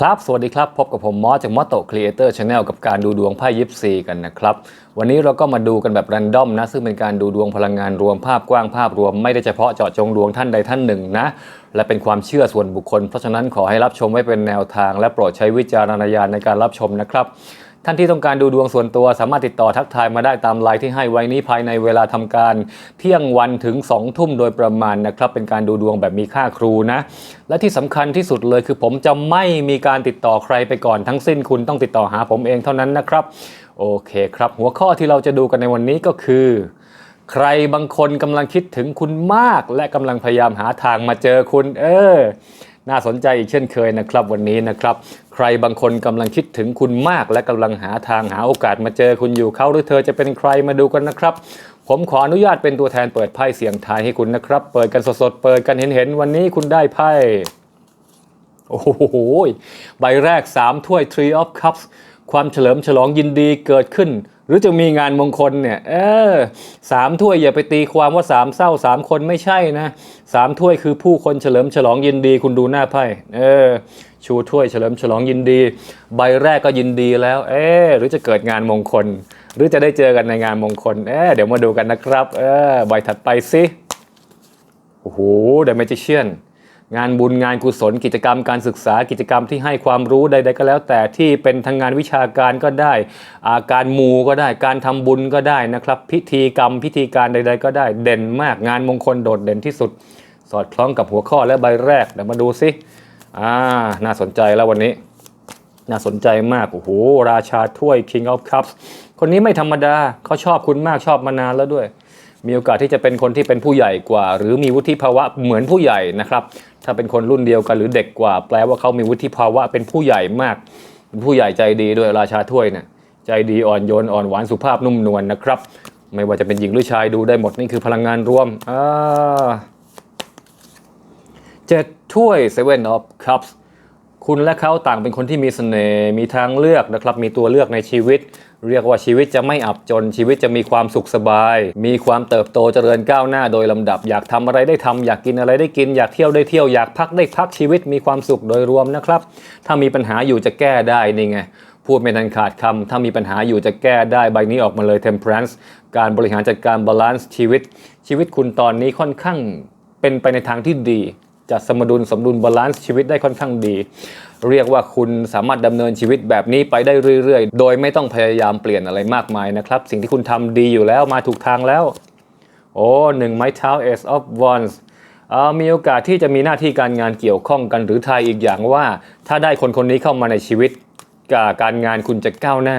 ครับ สวัสดีครับ พบกับผมมอสจากมอสโตครีเอเตอร์ชาแนลกับการดูดวงไพ่ยิปซีกันนะครับ วันนี้เราก็มาดูกันแบบรันดอมนะ ซึ่งเป็นการดูดวงพลังงานรวมภาพกว้างภาพรวมไม่ได้เฉพาะเจาะจงดวงท่านใดท่านหนึ่งนะ และเป็นความเชื่อส่วนบุคคล เพราะฉะนั้นขอให้รับชมไว้เป็นแนวทาง และโปรดใช้วิจารณญาณในการรับชมนะครับ ท่านที่ต้องการดูดวงส่วนตัวสามารถติดต่อทักทายมาได้ตามไลน์ที่ให้ไว้นี้ภายในเวลาทำการเที่ยงวันถึง2ทุ่มโดยประมาณนะครับ เป็นการดูดวงแบบมีค่าครูนะ และที่สำคัญที่สุดเลยคือผมจะไม่มีการติดต่อใครไปก่อนทั้งสิ้นคุณต้องติดต่อหาผมเองเท่านั้นนะครับ โอเคครับ หัวข้อที่เราจะดูกันในวันนี้ก็คือ ใครบางคนกำลังคิดถึงคุณมาก และกำลังพยายามหาทางมาเจอคุณ เออ น่าสนใจอีกเช่นเคยนะครับวันนี้นะครับ ใครบางคนกำลังคิดถึงคุณมาก และกำลังหาทางหาโอกาสมาเจอคุณอยู่เขาหรือเธอจะเป็นใครมาดูกันนะครับ ผมขออนุญาตเป็นตัวแทนเปิดไพ่เสียงทายให้คุณนะครับ เปิดกันสดๆเปิดกันเห็นๆวันนี้คุณได้ไพ่โอ้โหใบแรก 3 ถ้วย Tree of Cups ความเฉลิมฉลองยินดีเกิดขึ้น หรือจะมีงานมงคลเนี่ย เออสามถ้วยอย่าไปตีความว่าสามเศร้าสามคนไม่ใช่นะสามถ้วยคือผู้คนเฉลิมฉลองยินดีคุณดูหน้าไพ่เออ ชูถ้วยเฉลิมฉลองยินดี ใบแรกก็ยินดีแล้ว เออหรือจะเกิดงานมงคล หรือจะได้เจอกันในงานมงคลเออเดี๋ยวมาดูกันนะครับ เออใบถัดไปสิโอ้โห The Magician งานบุญงานกุศลกิจกรรมการศึกษากิจกรรมที่ให้ความรู้ใด ๆ ก็แล้ว แต่ที่เป็นทางงานวิชาการก็ได้าการมูก็ได้การทำบุญก็ได้นะครับ พิธีกรรมพิธีการใด ๆ ก็ได้เด่นมากงานมงคลโดดเด่นที่สุด สอดคล้องกับหัวข้อและใบแรกเดี๋ยวมาดูสิอ่าน่าสนใจแล้ววันนี้ น่าสนใจมากโอ้โหราชาถ้วย King of Cups คนนี้ไม่ธรรมดาเขาชอบคุณมากชอบมานานแล้วด้วย มีโอกาสที่จะเป็นคนที่เป็นผู้ใหญ่กว่า หรือมีวุฒิภาวะเหมือนผู้ใหญ่นะครับ ถ้าเป็นคนรุ่นเดียวกันหรือเด็กกว่า แปลว่าเขามีวุฒิภาวะเป็นผู้ใหญ่มากเป็นผู้ใหญ่ใจดีด้วยราชาถ้วยเนี่ยใจดีอ่อนโยนอ่อนหวานสุภาพนุ่มนวลนะครับ ไม่ว่าจะเป็นหญิงหรือชายดูได้หมดนี่คือพลังงานรวมอ่าเจ็ดถ้วย Seven of Cups คุณและเขาต่างเป็นคนที่มีเสน่ห์มีทางเลือกนะครับ มีตัวเลือกในชีวิต เรียกว่าชีวิตจะไม่อับจนชีวิตจะมีความสุขสบาย มีความเติบโตเจริญก้าวหน้าโดยลำดับ อยากทำอะไรได้ทำอยากกินอะไรได้กิน อยากเที่ยวได้เที่ยวอยากพักได้พักชีวิตมีความสุขโดยรวมนะครับ ถ้ามีปัญหาอยู่จะแก้ได้นี่ไงพูดไม่ทันขาดคำ ถ้ามีปัญหาอยู่จะแก้ได้ใบนี้ออกมาเลย temperance การบริหารจัดการบาลานซ์ชีวิต ชีวิตคุณตอนนี้ค่อนข้างเป็นไปในทางที่ดี จัดสมดุลสมดุลบาลานซ์ชีวิตได้ค่อนข้างดี เรียกว่าคุณสามารถดำเนินชีวิตแบบนี้ไปได้เรื่อยๆ โดยไม่ต้องพยายามเปลี่ยนอะไรมากมายนะครับ สิ่งที่คุณทำดีอยู่แล้วมาถูกทางแล้ว โอ้หนึ่งไม้เท้า Ace of Wands มีโอกาสที่จะมีหน้าที่การงานเกี่ยวข้องกันหรือทายอีกอย่างว่า ถ้าได้คนคนนี้เข้ามาในชีวิตกับการงานคุณจะก้าวหน้า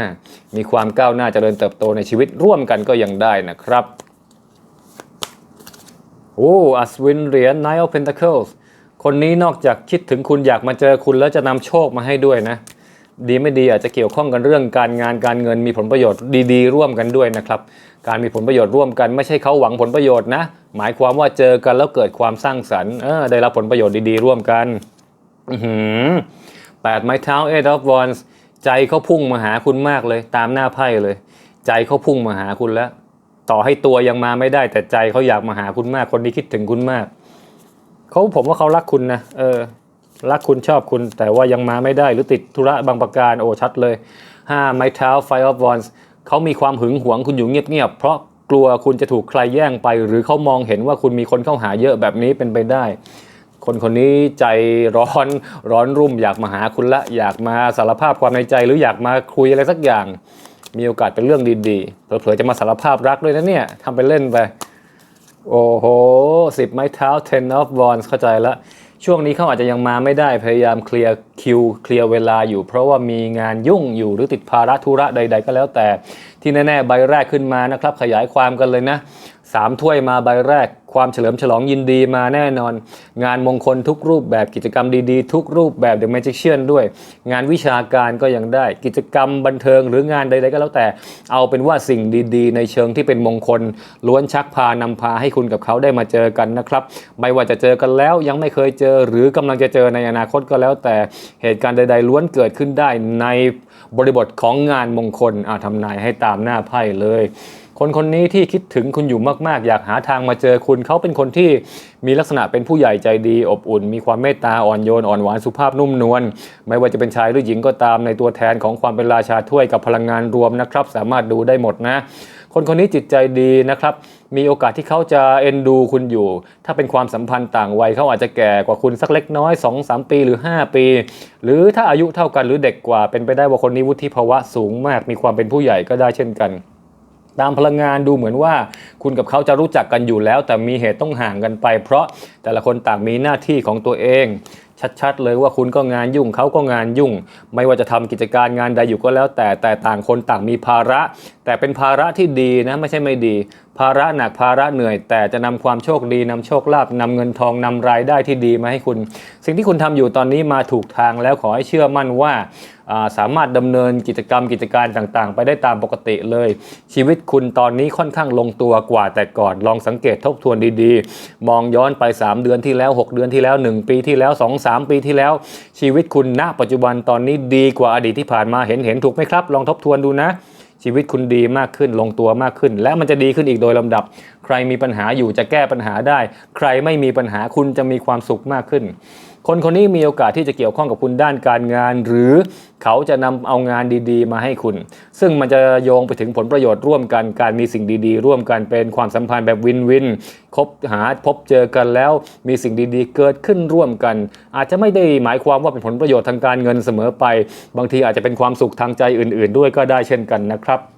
มีความก้าวหน้าเจริญเติบโตในชีวิตร่วมกันก็ยังได้นะครับ โอ้อัศวินเหรียญ Nine of Pentacles คนนี้นอกจากคิดถึงคุณอยากมาเจอคุณแล้วจะนำโชคมาให้ด้วยนะ ดีไม่ดีอาจจะเกี่ยวข้องกันเรื่องการงานการเงินมีผลประโยชน์ดีๆ ร่วมกันด้วยนะครับ การมีผลประโยชน์ร่วมกันไม่ใช่เขาหวังผลประโยชน์นะ หมายความว่าเจอกันแล้วเกิดความสร้างสรรค์เออได้รับผลประโยชน์ดีๆ ร่วมกันอือหือแปดไม้เท้า eight of wands ใจเขาพุ่งมาหาคุณมากเลย ตามหน้าไพ่เลย ใจเขาพุ่งมาหาคุณแล้ว ต่อให้ตัวยังมาไม่ได้แต่ใจเขาอยากมาหาคุณมาก คนนี้คิดถึงคุณมากเขาผมว่าเขารักคุณนะเออรักคุณชอบคุณ แต่ว่ายังมาไม่ได้หรือติดธุระบางประการโอ้ชัดเลยห้าไม้เท้า Five of Wands เขามีความหึงหวงคุณอยู่เงียบๆเพราะกลัวคุณจะถูกใครแย่งไป หรือเขามองเห็นว่าคุณมีคนเข้าหาเยอะแบบนี้เป็นไปได้ คนคนนี้ใจร้อนร้อนรุ่ม อยากมาหาคุณละ อยากมาสารภาพความในใจ หรืออยากมาคุยอะไรสักอย่าง มีโอกาสเป็นเรื่องดีๆ เผลอๆจะมาสารภาพรักด้วยนะเนี่ยทำเป็นเล่นไป โอ้โหสิบไม้เท้า ten of wands เข้าใจละช่วงนี้เขาอาจจะยังมาไม่ได้พยายามเคลียร์คิวเคลียร์เวลาอยู่ เพราะว่ามีงานยุ่งอยู่หรือติดภาระธุระใด ๆ ก็แล้วแต่ที่แน่ๆใบแรกขึ้นมานะครับ ขยายความกันเลยนะสามถ้วยมาใบแรก ความเฉลิมฉลองยินดีมาแน่นอน งานมงคลทุกรูปแบบกิจกรรมดีๆ ทุกรูปแบบ The Magician ด้วย งานวิชาการก็ยังได้ กิจกรรมบันเทิงหรืองานใดๆก็แล้วแต่ เอาเป็นว่าสิ่งดีๆ ในเชิงที่เป็นมงคล ล้วนชักพานำพาให้คุณกับเขาได้มาเจอกันนะครับ ไม่ว่าจะเจอกันแล้วยังไม่เคยเจอ หรือกำลังจะเจอในอนาคตก็แล้ว แต่เหตุการณ์ใด ๆ ล้วนเกิดขึ้นได้ในบริบทของงานมงคลอาทำนายให้ตามหน้าไพ่เลย คนคนนี้ที่คิดถึงคุณอยู่มากๆ อยากหาทางมาเจอคุณเขาเป็นคนที่มีลักษณะเป็นผู้ใหญ่ใจดี อบอุ่น มีความเมตตาอ่อนโยนอ่อนหวานสุภาพนุ่มนวลไม่ว่าจะเป็นชายหรือหญิงก็ตามในตัวแทนของความเป็นราชาถ้วยกับพลังงานรวมนะครับ สามารถดูได้หมดนะ คนคนนี้จิตใจดีนะครับมีโอกาสที่เขาจะเอ็นดูคุณอยู่ ถ้าเป็นความสัมพันธ์ต่างวัยเขาอาจจะแก่กว่าคุณสักเล็กน้อย 2-3 ปีหรือ 5 ปี หรือถ้าอายุเท่ากันหรือเด็กกว่าเป็นไปได้ว่าคนนี้วุฒิภาวะสูงมาก มีความเป็นผู้ใหญ่ก็ได้เช่นกัน ตามพลังงานดูเหมือนว่า คุณกับเขาจะรู้จักกันอยู่แล้ว แต่มีเหตุต้องห่างกันไป เพราะแต่ละคนต่างมีหน้าที่ของตัวเอง ชัดๆ เลยว่าคุณก็งานยุ่งเขาก็งานยุ่ง ไม่ว่าจะทำกิจการงานใดอยู่ก็แล้ว แต่แต่ต่างคนต่างมีภาระ แต่เป็นภาระที่ดีนะไม่ใช่ไม่ดี ภาระหนักภาระเหนื่อย แต่จะนำความโชคดีนำโชคลาภนำเงินทองนำรายได้ที่ดีมาให้คุณ สิ่งที่คุณทำอยู่ตอนนี้มาถูกทางแล้วขอให้เชื่อมั่นว่าอ่า สามารถดำเนินกิจกรรมกิจการต่างๆ ไปได้ตามปกติเลย ชีวิตคุณตอนนี้ค่อนข้างลงตัวกว่าแต่ก่อนลองสังเกตทบทวนดีๆ มองย้อนไป 3 เดือนที่แล้ว 6 เดือนที่แล้ว 1 ปีที่แล้ว 2 3 ปีที่แล้ว ชีวิตคุณณ ปัจจุบันตอนนี้ดีกว่าอดีตที่ผ่านมาเห็นเห็นถูกไหมครับ ลองทบทวนดูนะชีวิตคุณดีมากขึ้นลงตัวมากขึ้น และมันจะดีขึ้นอีกโดยลำดับ ใครมีปัญหาอยู่จะแก้ปัญหาได้ ใครไม่มีปัญหาคุณจะมีความสุขมากขึ้น คนคนนี้มีโอกาสที่จะเกี่ยวข้องกับคุณด้านการงาน หรือเขาจะนำเอางานดีๆ มาให้คุณ ซึ่งมันจะโยงไปถึงผลประโยชน์ร่วมกันการมีสิ่งดีๆ ร่วมกันเป็นความสัมพันธ์แบบวินวินคบหาพบเจอกันแล้วมีสิ่งดีๆ เกิดขึ้นร่วมกัน อาจจะไม่ได้หมายความว่าเป็นผลประโยชน์ทางการเงินเสมอไป บางทีอาจจะเป็นความสุขทางใจอื่น ๆ ด้วยก็ได้เช่นกันนะครับ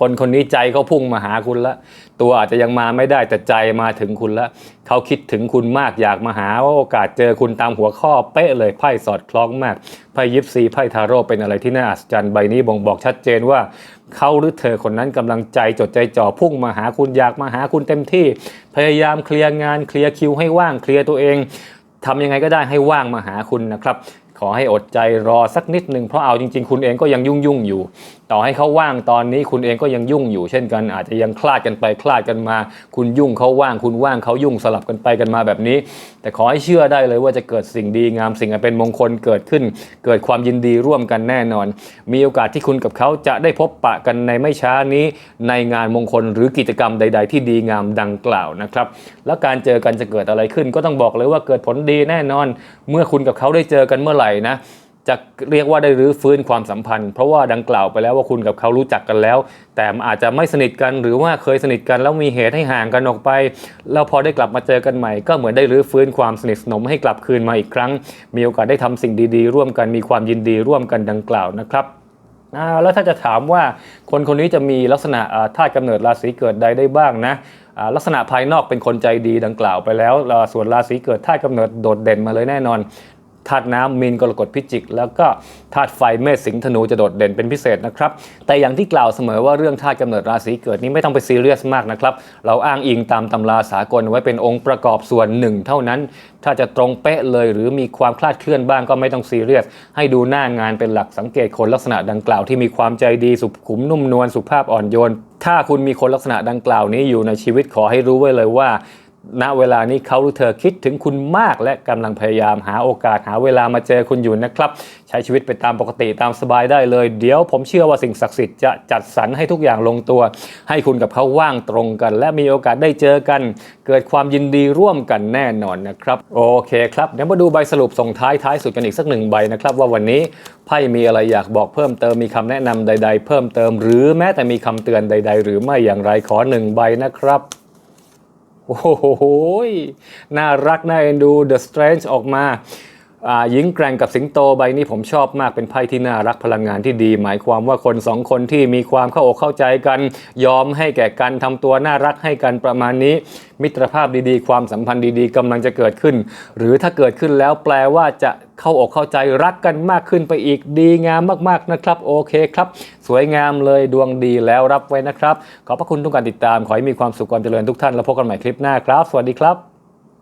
คนคนนี้ใจเขาพุ่งมาหาคุณละตัวอาจจะยังมาไม่ได้แต่ใจมาถึงคุณละเขาคิดถึงคุณมากอยากมาหาว่าโอกาสเจอคุณตามหัวข้อเป๊ะเลยไพ่สอดคล้องมากไพ่ยิปซีไพ่ทาโร่เป็นอะไรที่น่าอัศจรรย์ใบนี้บ่งบอกชัดเจนว่าเขาหรือเธอคนนั้นกำลังใจจดใจจ่อพุ่งมาหาคุณอยากมาหาคุณเต็มที่ พยายามเคลียร์งานเคลียร์คิวให้ว่างเคลียร์ตัวเองทำยังไงก็ได้ให้ว่างมาหาคุณนะครับขอให้อดใจรอสักนิดหนึ่งเพราะเอาจริง ๆ คุณเองก็ยังยุ่งยุ่งๆอยู่ ต่อให้เขาว่างตอนนี้คุณเองก็ยังยุ่งอยู่เช่นกัน อาจจะยังคลาดกันไปคลาดกันมา คุณยุ่งเขาว่างคุณว่างเขายุ่งสลับกันไปกันมาแบบนี้ แต่ขอให้เชื่อได้เลยว่าจะเกิดสิ่งดีงามสิ่งอันเป็นมงคลเกิดขึ้น เกิดความยินดีร่วมกันแน่นอน มีโอกาสที่คุณกับเขาจะได้พบปะกันในไม่ช้านี้ ในงานมงคลหรือกิจกรรมใด ๆ ที่ดีงามดังกล่าวนะครับแล้วการเจอกันจะเกิดอะไรขึ้น ก็ต้องบอกเลยว่าเกิดผลดีแน่นอน เมื่อคุณกับเขาได้เจอกันเมื่อไหร่นะ จะเรียกว่าได้รื้อฟื้นความสัมพันธ์ เพราะว่าดังกล่าวไปแล้วว่าคุณกับเขารู้จักกันแล้ว แต่อาจจะไม่สนิทกันหรือว่าเคยสนิทกันแล้วมีเหตุให้ห่างกันออกไป แล้วพอได้กลับมาเจอกันใหม่ ก็เหมือนได้รื้อฟื้นความสนิทสนมให้กลับคืนมาอีกครั้ง มีโอกาสได้ทำสิ่งดีๆ ร่วมกันมีความยินดีร่วมกันดังกล่าวนะครับอ่าแล้วถ้าจะถามว่าคนคนนี้จะมีลักษณะธาตุกำเนิดราศีเกิดใดได้บ้างนะลักษณะภายนอกเป็นคนใจดีดังกล่าวไปแล้ว ส่วนราศีเกิดธาตุกำเนิดโดดเด่นมาเลยแน่นอน ธาตุน้ำมีนกรกฎพิจิก แล้วก็ธาตุไฟเมษสิงห์ธนูจะโดดเด่นเป็นพิเศษนะครับ แต่อย่างที่กล่าวเสมอว่าเรื่องธาตุกำเนิดราศีเกิดนี้ไม่ต้องไปซีเรียสมากนะครับ เราอ้างอิงตามตำราสากลไว้เป็นองค์ประกอบส่วนหนึ่งเท่านั้น ถ้าจะตรงเป๊ะเลยหรือมีความคลาดเคลื่อนบ้างก็ไม่ต้องซีเรียส ให้ดูหน้างานเป็นหลักสังเกตคนลักษณะดังกล่าวที่มีความใจดีสุขุมนุ่มนวลสุภาพอ่อนโยนถ้าคุณมีคนลักษณะดังกล่าวนี้อยู่ในชีวิตขอให้รู้ไว้เลยว่า ณเวลานี้เขาหรือเธอคิดถึงคุณมากและกำลังพยายามหาโอกาสหาเวลามาเจอคุณอยู่นะครับ ใช้ชีวิตไปตามปกติตามสบายได้เลย เดี๋ยวผมเชื่อว่าสิ่งศักดิ์สิทธิ์จะจัดสรรให้ทุกอย่างลงตัว ให้คุณกับเขาว่างตรงกัน และมีโอกาสได้เจอกัน เกิดความยินดีร่วมกันแน่นอนนะครับ โอเคครับเดี๋ยวมาดูใบสรุปส่งท้ายท้ายสุดกันอีกสักหนึ่งใบนะครับว่าวันนี้ไพ่มีอะไรอยากบอกเพิ่มเติมมีคำแนะนำใด ๆ เพิ่มเติม หรือแม้แต่มีคำเตือนใด ๆ หรือไม่อย่างไรขอหนึ่งใบนะครับ โอ้โห น่ารักน่าเอ็นดู The Strange ออกมา หญิงแกร่งกับสิงโตใบนี้ผมชอบมากเป็นไพ่ที่น่ารักพลังงานที่ดี หมายความว่าคนสองคนที่มีความเข้าอกเข้าใจกัน ยอมให้แก่กันทำตัวน่ารักให้กันประมาณนี้ มิตรภาพดีๆ ความสัมพันธ์ดีๆกำลังจะเกิดขึ้น หรือถ้าเกิดขึ้นแล้วแปลว่าจะเข้าอกเข้าใจรักกันมากขึ้นไปอีกดีงามมากๆนะครับ โอเคครับ สวยงามเลยดวงดีแล้วรับไว้นะครับ ขอบพระคุณทุกการติดตามขอให้มีความสุขความเจริญทุกท่านแล้วพบกันใหม่คลิปหน้าครับ สวัสดีครับ